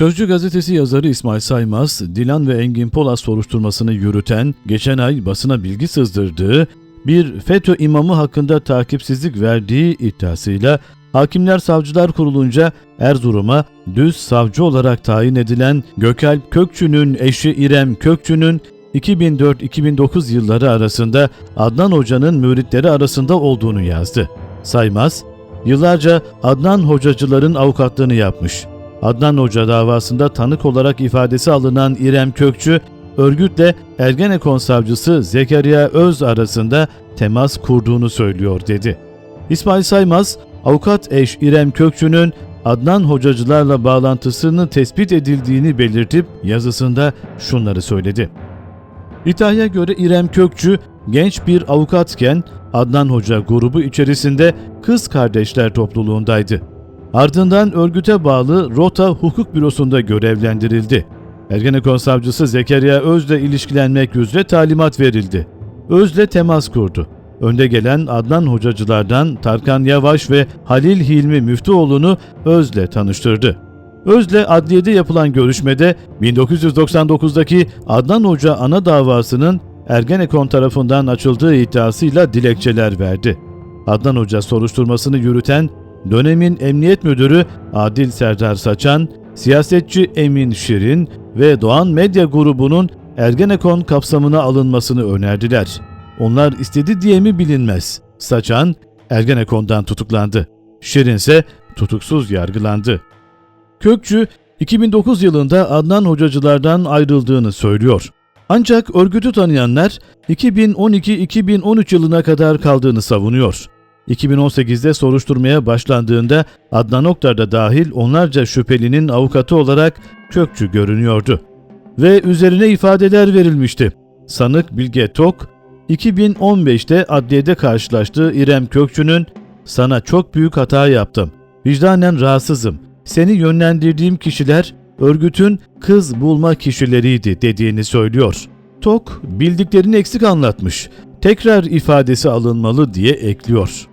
Sözcü gazetesi yazarı İsmail Saymaz, Dilan ve Engin Polat soruşturmasını yürüten, geçen ay basına bilgi sızdırdığı, bir FETÖ imamı hakkında takipsizlik verdiği iddiasıyla Hakimler Savcılar Kurulunca Erzurum'a düz savcı olarak tayin edilen Gökalp Kökçü'nün eşi İrem Kökçü'nün 2004-2009 yılları arasında Adnan Hoca'nın müritleri arasında olduğunu yazdı. Saymaz, yıllarca Adnan Hocacıların avukatlığını yapmış. Adnan Hoca davasında tanık olarak ifadesi alınan İrem Kökçü, örgütle Ergenekon savcısı Zekeriya Öz arasında temas kurduğunu söylüyor dedi. İsmail Saymaz, avukat eş İrem Kökçü'nün Adnan Hocacılarla bağlantısının tespit edildiğini belirtip yazısında şunları söyledi. İddiaya göre İrem Kökçü genç bir avukatken Adnan Hoca grubu içerisinde kız kardeşler topluluğundaydı. Ardından örgüte bağlı Rota Hukuk Bürosu'nda görevlendirildi. Ergenekon savcısı Zekeriya Öz'le ilişkilenmek üzere talimat verildi. Öz'le temas kurdu. Önde gelen Adnan hocacılardan Tarkan Yavaş ve Halil Hilmi Müftüoğlu'nu Öz'le tanıştırdı. Öz'le adliyede yapılan görüşmede 1999'daki Adnan Hoca ana davasının Ergenekon tarafından açıldığı iddiasıyla dilekçeler verdi. Adnan Hoca soruşturmasını yürüten dönemin Emniyet Müdürü Adil Serdar Saçan, siyasetçi Emin Şirin ve Doğan Medya grubunun Ergenekon kapsamına alınmasını önerdiler. Onlar istedi diye mi bilinmez. Saçan Ergenekon'dan tutuklandı. Şirin ise tutuksuz yargılandı. Kökçü 2009 yılında Adnan Hocacılardan ayrıldığını söylüyor. Ancak örgütü tanıyanlar 2012-2013 yılına kadar kaldığını savunuyor. 2018'de soruşturmaya başlandığında Adnan Oktar da dahil onlarca şüphelinin avukatı olarak Kökçü görünüyordu. Ve üzerine ifadeler verilmişti. Sanık Bilge Tok, 2015'te adliyede karşılaştığı İrem Kökçü'nün ''Sana çok büyük hata yaptım. Vicdanen rahatsızım. Seni yönlendirdiğim kişiler örgütün kız bulma kişileriydi.'' dediğini söylüyor. Tok bildiklerini eksik anlatmış. Tekrar ifadesi alınmalı diye ekliyor.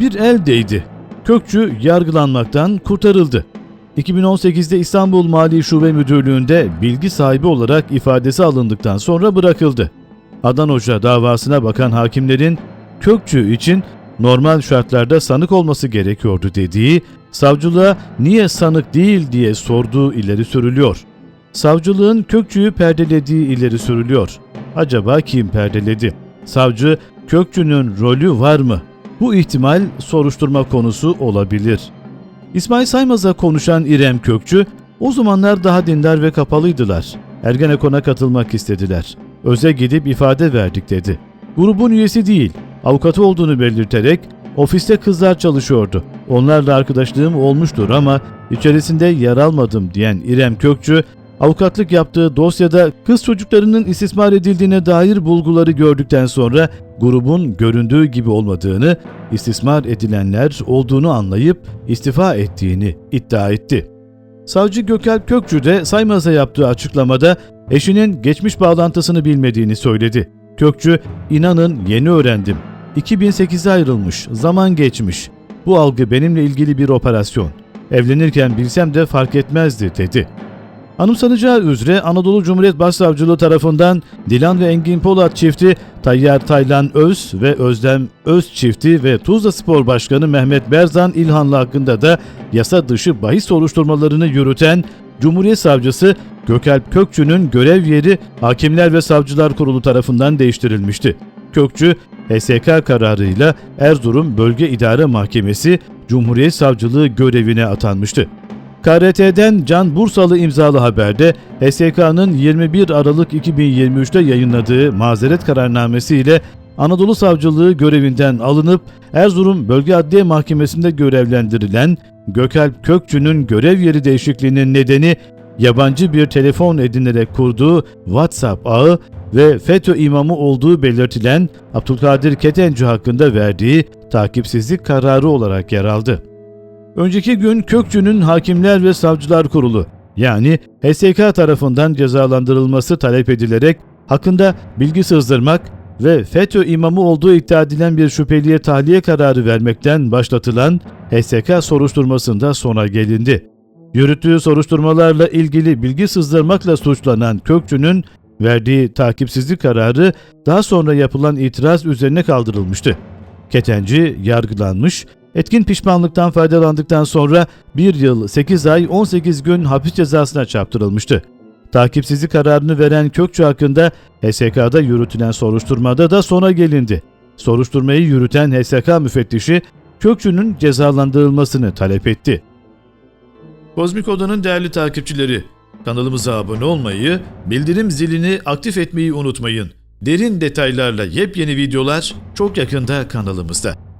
Bir el değdi. Kökçü yargılanmaktan kurtarıldı. 2018'de İstanbul Mali Şube Müdürlüğü'nde bilgi sahibi olarak ifadesi alındıktan sonra bırakıldı. Adnan Hoca davasına bakan hakimlerin Kökçü için normal şartlarda sanık olması gerekiyordu dediği, savcılığa niye sanık değil diye sorduğu ileri sürülüyor. Savcılığın Kökçü'yü perdelediği ileri sürülüyor. Acaba kim perdeledi? Savcı Kökçü'nün rolü var mı? Bu ihtimal soruşturma konusu olabilir. İsmail Saymaz'a konuşan İrem Kökçü, o zamanlar daha dindar ve kapalıydılar. Ergenekon'a katılmak istediler. Öze gidip ifade verdik dedi. Grubun üyesi değil, avukatı olduğunu belirterek ofiste kızlar çalışıyordu. Onlarla arkadaşlığım olmuştur ama içerisinde yer almadım diyen İrem Kökçü, avukatlık yaptığı dosyada kız çocuklarının istismar edildiğine dair bulguları gördükten sonra grubun göründüğü gibi olmadığını, istismar edilenler olduğunu anlayıp istifa ettiğini iddia etti. Savcı Gökalp Kökçü de Saymaz'a yaptığı açıklamada eşinin geçmiş bağlantısını bilmediğini söyledi. Kökçü, inanın yeni öğrendim. 2008'de ayrılmış, zaman geçmiş. Bu algı benimle ilgili bir operasyon. Evlenirken bilsem de fark etmezdi dedi. Anımsanacağı üzere Anadolu Cumhuriyet Başsavcılığı tarafından Dilan ve Engin Polat çifti, Tayyar Taylan Öz ve Özlem Öz çifti ve Tuzla Spor Başkanı Mehmet Berzan İlhanlı hakkında da yasa dışı bahis soruşturmalarını yürüten Cumhuriyet Savcısı Gökalp Kökçü'nün görev yeri Hakimler ve Savcılar Kurulu tarafından değiştirilmişti. Kökçü, HSK kararıyla Erzurum Bölge İdare Mahkemesi Cumhuriyet Savcılığı görevine atanmıştı. KRT'den Can Bursalı imzalı haberde HSK'nın 21 Aralık 2023'te yayınladığı mazeret kararnamesi ile Anadolu Savcılığı görevinden alınıp Erzurum Bölge Adliye Mahkemesi'nde görevlendirilen Gökalp Kökçü'nün görev yeri değişikliğinin nedeni yabancı bir telefon edinerek kurduğu WhatsApp ağı ve FETÖ imamı olduğu belirtilen Abdülkadir Ketenci hakkında verdiği takipsizlik kararı olarak yer aldı. Önceki gün Kökçü'nün Hakimler ve Savcılar Kurulu yani HSK tarafından cezalandırılması talep edilerek hakkında bilgi sızdırmak ve FETÖ imamı olduğu iddia edilen bir şüpheliye tahliye kararı vermekten başlatılan HSK soruşturmasında sona gelindi. Yürüttüğü soruşturmalarla ilgili bilgi sızdırmakla suçlanan Kökçü'nün verdiği takipsizlik kararı daha sonra yapılan itiraz üzerine kaldırılmıştı. Ketenci yargılanmış, etkin pişmanlıktan faydalandıktan sonra 1 yıl 8 ay 18 gün hapis cezasına çarptırılmıştı. Takipsizlik kararını veren Kökçü hakkında HSK'da yürütülen soruşturmada da sona gelindi. Soruşturmayı yürüten HSK müfettişi Kökçü'nün cezalandırılmasını talep etti. Kozmik Oda'nın değerli takipçileri, kanalımıza abone olmayı, bildirim zilini aktif etmeyi unutmayın. Derin detaylarla yepyeni videolar çok yakında kanalımızda.